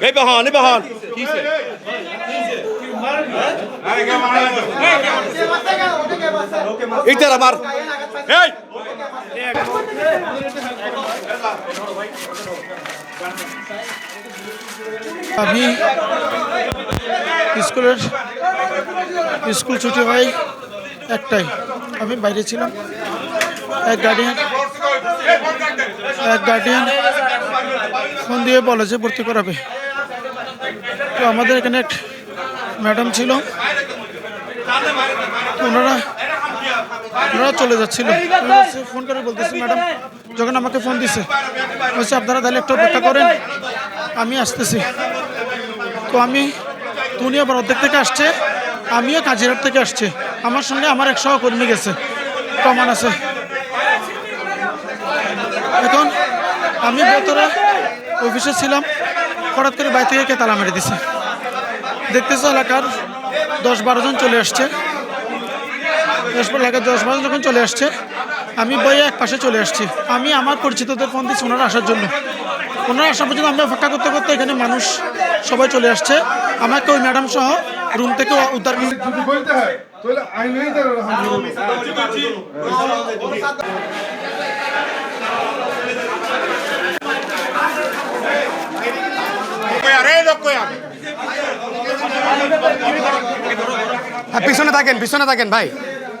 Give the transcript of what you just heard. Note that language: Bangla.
এই বহন এই বহন এইটার আমার আমি স্কুলের স্কুল ছুটি হয় একটাই। আমি বাইরে ছিলাম। এক গার্ডিয়ান এক গার্ডিয়ান ফোন দিয়ে বলে যে ভর্তি করাবে। তো আমাদের এখানে এক ম্যাডাম ছিল। ওনারা ওনারা চলে যাচ্ছিল। ফোন করে বলতেছি, ম্যাডাম, যখন আমাকে ফোন দিছে, বলছে, আপনারা তাহলে একটু অপেক্ষা করেন, আমি আসতেছি। তো আমি উনি আবার অর্ধেক থেকে আসছে, আমিও কাজিরহাট থেকে আসছে। আমার সঙ্গে আমার এক সহকর্মী গেছে কমান আছে। এখন আমি ভেতরে অফিসে ছিলাম হঠাৎ করে বাইরে থেকে কে তালা মেরে দিছে দেখতেছে এলাকার দশ বারো জন চলে আসছে দশ বারো এলাকার দশ বারো জন যখন চলে আসছে আমি বইয়ে এক পাশে চলে আসছি আমি আমার পরিচিতদের ফোন দিচ্ছি ওনারা আসার জন্য ওনারা আসা পর্যন্ত আমি অপেক্ষা করতে করতে এখানে মানুষ সবাই চলে আসছে আমাকে ওই ম্যাডাম সহ রুম থেকে উদ্ধার করে যদি বলতে হয় তাহলে আইনেই তারা হামলা করবে। হ্যাঁ, পিছনে থাকেন পিছনে থাকেন ভাই।